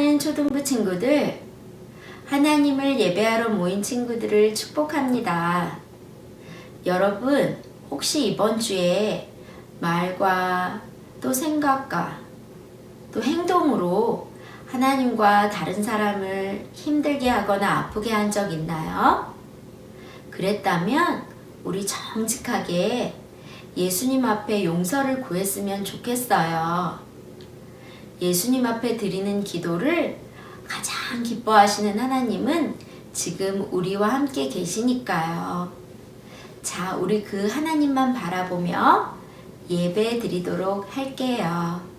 사랑하는 초등부 친구들, 하나님을 예배하러 모인 친구들을 축복합니다. 여러분, 혹시 이번 주에 말과 또 생각과 또 행동으로 하나님과 다른 사람을 힘들게 하거나 아프게 한 적 있나요? 그랬다면 우리 정직하게 예수님 앞에 용서를 구했으면 좋겠어요. 예수님 앞에 드리는 기도를 가장 기뻐하시는 하나님은 지금 우리와 함께 계시니까요. 자, 우리 그 하나님만 바라보며 예배 드리도록 할게요.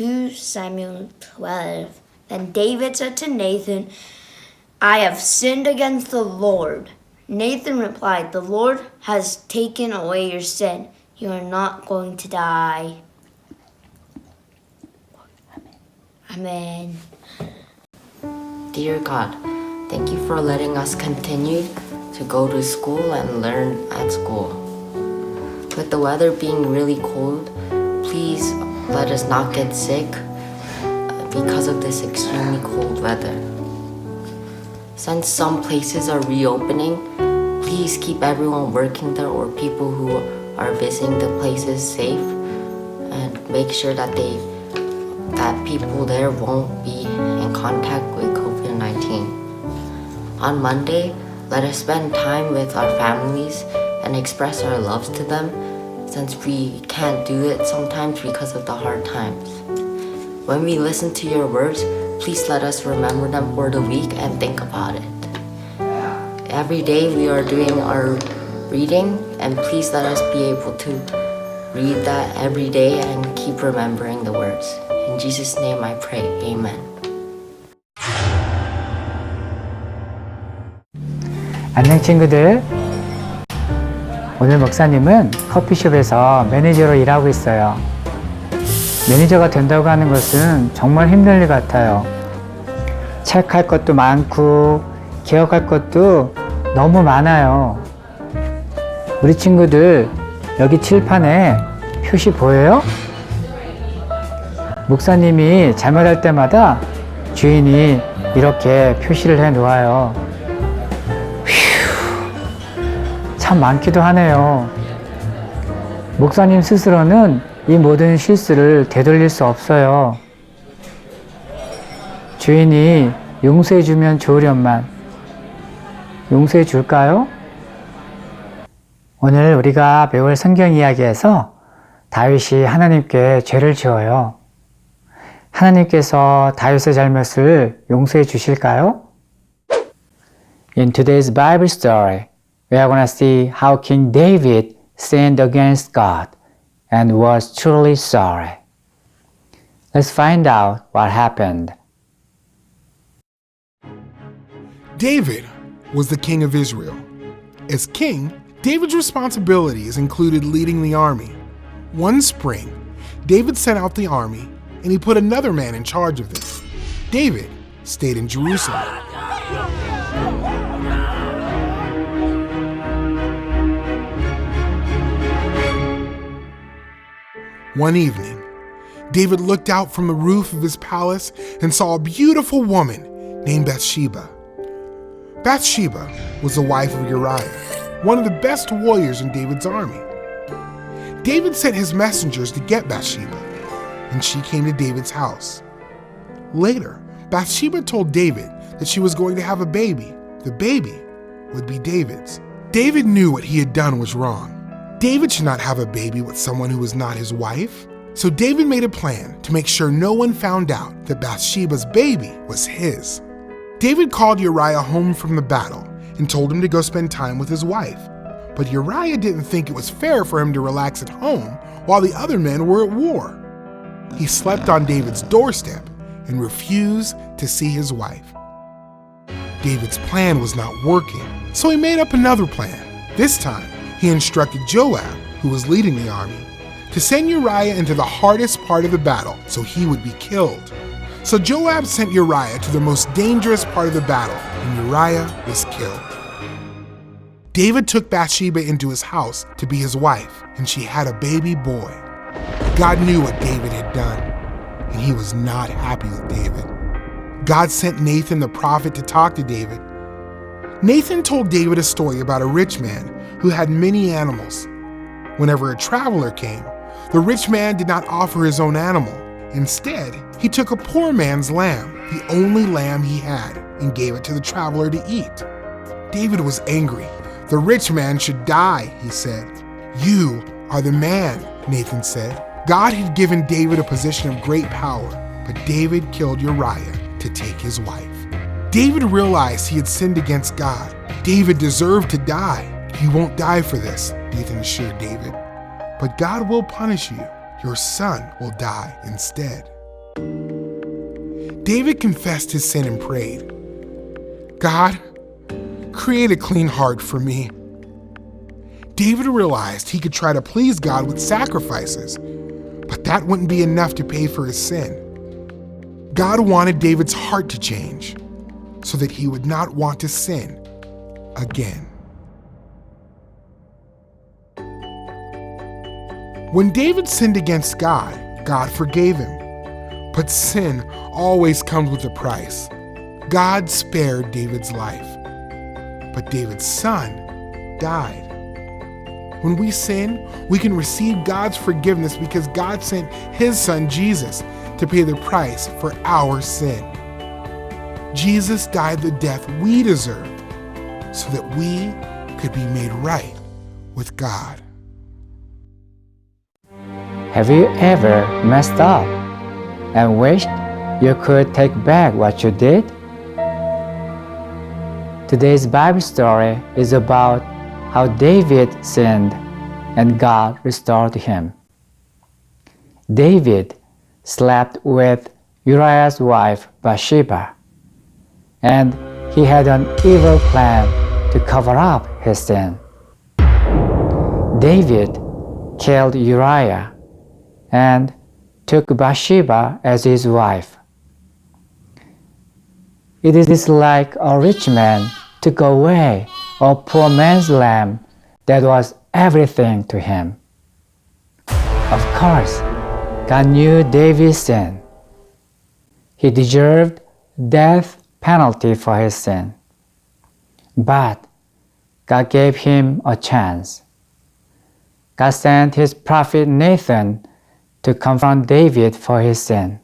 2 Samuel 12. Then David said to Nathan, I have sinned against the Lord. Nathan replied, The Lord has taken away your sin. You are not going to die. Amen. Dear God, thank you for letting us continue to go to school and learn at school. With the weather being really cold, please let us not get sick uh, because of this extremely cold weather. Since some places are reopening, please keep everyone working there or people who are visiting the places safe and make sure that they that people there won't be in contact with COVID 19. On Monday, let us spend time with our families and express our loves to them since we can't do it sometimes because of the hard times. When we listen to your words, please let us remember them for the week and think about it. Every day we are doing our reading, and please let us be able to read that every day and keep remembering the words. In Jesus' name I pray. Amen. 안녕 친구들. 오늘 목사님은 커피숍에서 매니저로 일하고 있어요. 매니저가 된다고 하는 것은 정말 힘들 일 같아요. 체크할 것도 많고 기억할 것도 너무 많아요. 우리 친구들 여기 칠판에 표시 보여요? 목사님이 잘못할 때마다 주인이 이렇게 표시를 해 놓아요. 참 많기도 하네요. 목사님 스스로는 이 모든 실수를 되돌릴 수 없어요. 주인이 용서해 주면 좋으련만 용서해 줄까요? 오늘 우리가 배울 성경 이야기에서 다윗이 하나님께 죄를 지어요. 하나님께서 다윗의 잘못을 용서해 주실까요? In today's Bible story, we are going to see how King David sinned against God and was truly sorry. Let's find out what happened. David was the king of Israel. As king, David's responsibilities included leading the army. One spring, David sent out the army and he put another man in charge of them. David stayed in Jerusalem. One evening, David looked out from the roof of his palace and saw a beautiful woman named Bathsheba. Bathsheba was the wife of Uriah, one of the best warriors in David's army. David sent his messengers to get Bathsheba, and she came to David's house. Later, Bathsheba told David that she was going to have a baby. The baby would be David's. David knew what he had done was wrong. David should not have a baby with someone who was not his wife. So David made a plan to make sure no one found out that Bathsheba's baby was his. David called Uriah home from the battle and told him to go spend time with his wife. But Uriah didn't think it was fair for him to relax at home while the other men were at war. He slept on David's doorstep and refused to see his wife. David's plan was not working, so he made up another plan. This time, he instructed Joab, who was leading the army, to send Uriah into the hardest part of the battle so he would be killed. So Joab sent Uriah to the most dangerous part of the battle, and Uriah was killed. David took Bathsheba into his house to be his wife, and she had a baby boy. God knew what David had done, and he was not happy with David. God sent Nathan the prophet to talk to David. Nathan told David a story about a rich man who had many animals. Whenever a traveler came, the rich man did not offer his own animal. Instead, he took a poor man's lamb, the only lamb he had, and gave it to the traveler to eat. David was angry. The rich man should die, he said. You are the man, Nathan said. God had given David a position of great power, but David killed Uriah to take his wife. David realized he had sinned against God. David deserved to die. You won't die for this, Nathan assured David. But God will punish you. Your son will die instead. David confessed his sin and prayed, God, create a clean heart for me. David realized he could try to please God with sacrifices, but that wouldn't be enough to pay for his sin. God wanted David's heart to change so that he would not want to sin again. When David sinned against God, God forgave him. But sin always comes with a price. God spared David's life, but David's son died. When we sin, we can receive God's forgiveness because God sent his son Jesus to pay the price for our sin. Jesus died the death we deserve so that we could be made right with God. Have you ever messed up and wished you could take back what you did? Today's Bible story is about how David sinned and God restored him. David slept with Uriah's wife Bathsheba, and he had an evil plan to cover up his sin. David killed Uriah and took Bathsheba as his wife. It is like a rich man took away a poor man's lamb that was everything to him. Of course, God knew David's sin. He deserved death penalty for his sin. But God gave him a chance. God sent his prophet Nathan to confront David for his sin.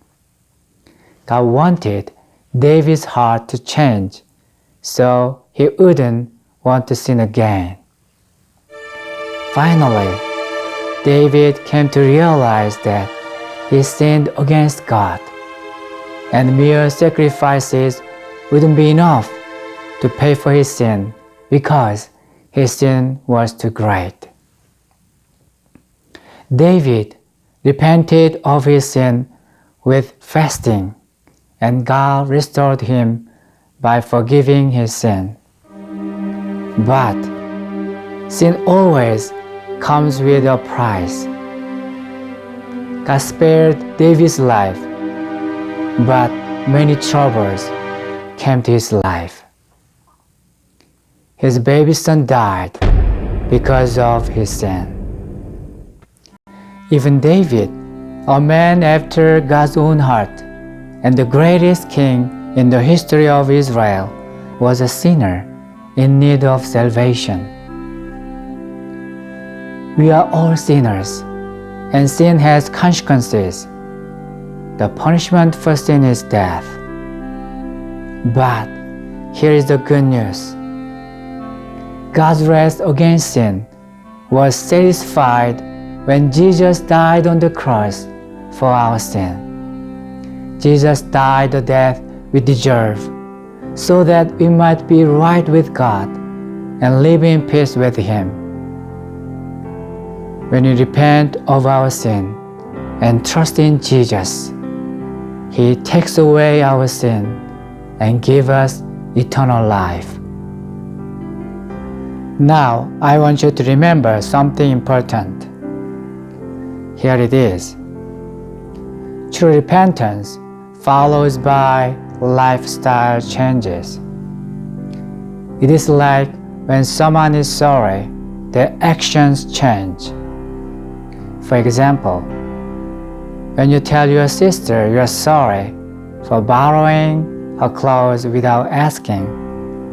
God wanted David's heart to change so he wouldn't want to sin again. Finally, David came to realize that he sinned against God, and mere sacrifices wouldn't be enough to pay for his sin because his sin was too great. David repented of his sin with fasting, and God restored him by forgiving his sin. But sin always comes with a price. God spared David's life, but many troubles came to his life. His baby son died because of his sin. Even David, a man after God's own heart and the greatest king in the history of Israel, was a sinner in need of salvation. We are all sinners, and sin has consequences. The punishment for sin is death. But here is the good news God's wrath against sin was satisfied when Jesus died on the cross for our sin. Jesus died the death we deserve so that we might be right with God and live in peace with Him. When we repent of our sin and trust in Jesus, He takes away our sin and gives us eternal life. Now, I want you to remember something important. Here it is. True repentance follows by lifestyle changes. It is like when someone is sorry, their actions change. For example, when you tell your sister you are sorry for borrowing her clothes without asking,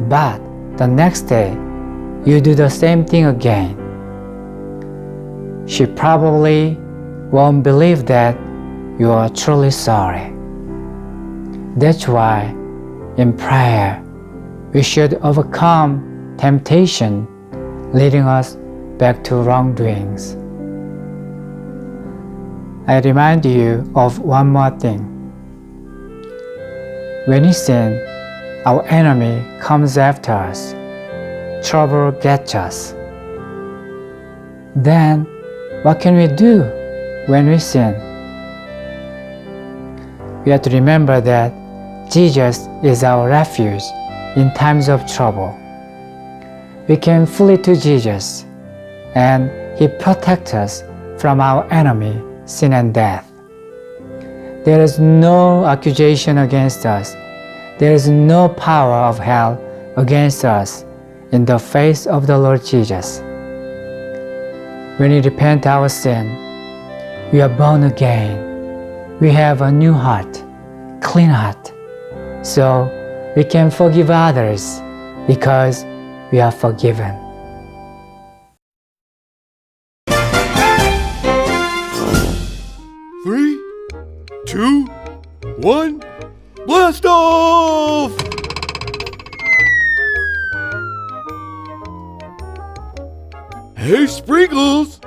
but the next day you do the same thing again, she probably won't believe that you are truly sorry. That's why in prayer we should overcome temptation leading us back to wrongdoings. I remind you of one more thing. When we sin, our enemy comes after us. Trouble gets us. Then, what can we do when we sin? We have to remember that Jesus is our refuge in times of trouble. We can flee to Jesus, and He protects us from our enemy, sin and death. There is no accusation against us. There is no power of hell against us in the face of the Lord Jesus. When we repent our sin, we are born again. We have a new heart, clean heart. So we can forgive others because we are forgiven. Three, two, one, blast off! Hey, Sprinkles!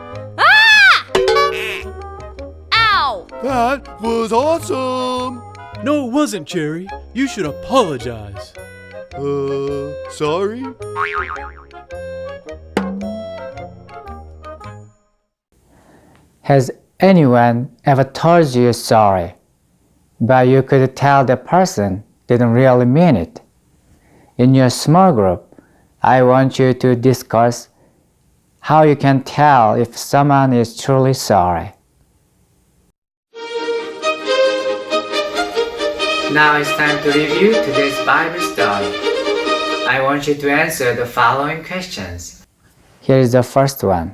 That was awesome! No, it wasn't, Cherry. You should apologize. Uh, sorry? Has anyone ever told you sorry, but you could tell the person didn't really mean it? In your small group, I want you to discuss how you can tell if someone is truly sorry. Now it's time to review today's Bible story. I want you to answer the following questions. Here is the first one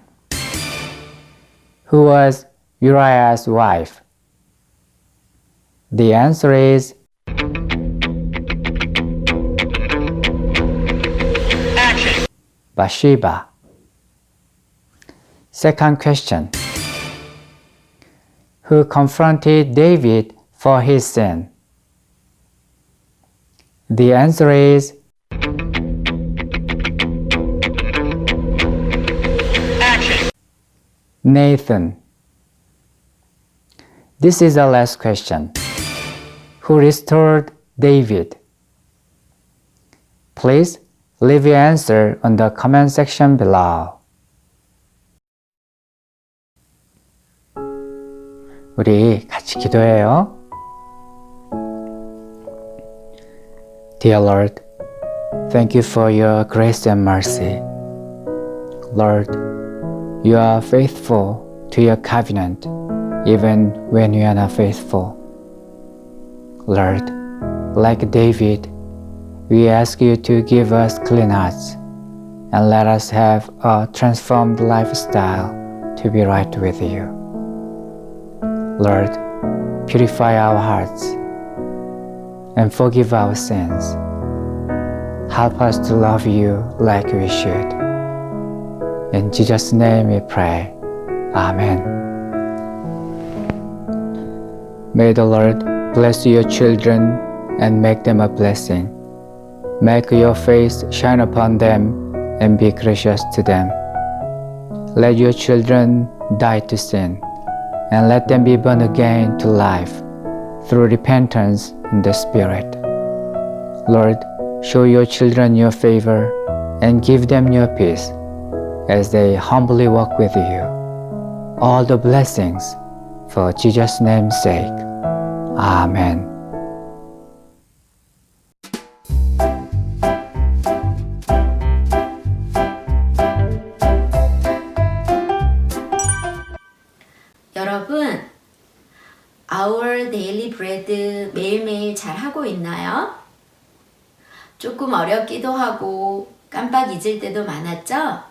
Who was Uriah's wife? The answer is Bathsheba. Second question Who confronted David for his sin? The answer is Nathan. This is the last question. Who restored David? Please leave your answer on the comment section below. 우리 같이 기도해요. Dear Lord, thank you for your grace and mercy. Lord, you are faithful to your covenant even when you are not faithful. Lord, like David, we ask you to give us clean hearts and let us have a transformed lifestyle to be right with you. Lord, purify our hearts and forgive our sins. Help us to love you like we should. In Jesus' name we pray. Amen. May the Lord bless your children and make them a blessing. Make your face shine upon them and be gracious to them. Let your children die to sin and let them be born again to life through repentance in the Spirit. Lord, show your children your favor and give them your peace as they humbly walk with you. All the blessings for Jesus' name's sake. Amen. 조금 어렵기도 하고 깜빡 잊을 때도 많았죠?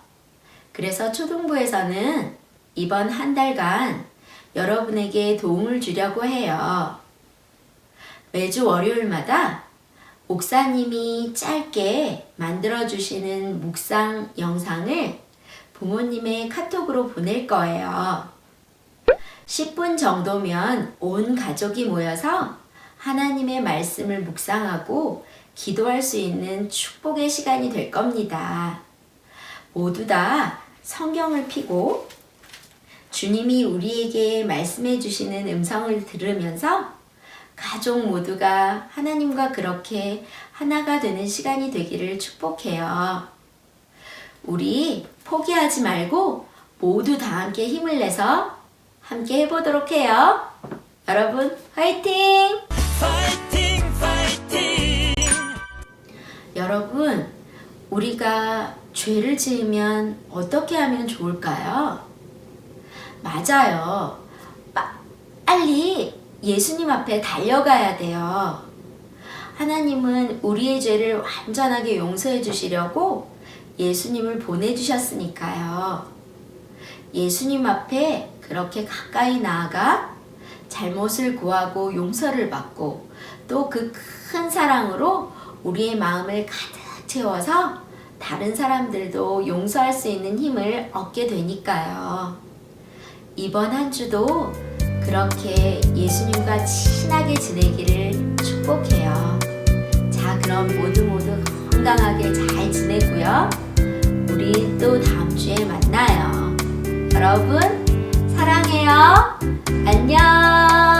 그래서 초등부에서는 이번 한 달간 여러분에게 도움을 주려고 해요. 매주 월요일마다 목사님이 짧게 만들어주시는 묵상 영상을 부모님의 카톡으로 보낼 거예요. 10분 정도면 온 가족이 모여서 하나님의 말씀을 묵상하고 기도할 수 있는 축복의 시간이 될 겁니다. 모두 다 성경을 피고 주님이 우리에게 말씀해 주시는 음성을 들으면서 가족 모두가 하나님과 그렇게 하나가 되는 시간이 되기를 축복해요. 우리 포기하지 말고 모두 다 함께 힘을 내서 함께 해보도록 해요. 여러분, 화이팅! 여러분, 우리가 죄를 지으면 어떻게 하면 좋을까요? 맞아요. 빠- 빨리 예수님 앞에 달려가야 돼요. 하나님은 우리의 죄를 완전하게 용서해 주시려고 예수님을 보내주셨으니까요. 예수님 앞에 그렇게 가까이 나아가 잘못을 구하고 용서를 받고 또 그 큰 사랑으로 우리의 마음을 가득 채워서 다른 사람들도 용서할 수 있는 힘을 얻게 되니까요. 이번 한 주도 그렇게 예수님과 친하게 지내기를 축복해요. 자, 그럼 모두 모두 건강하게 잘 지내고요. 우리 또 다음 주에 만나요. 여러분, 사랑해요. 안녕.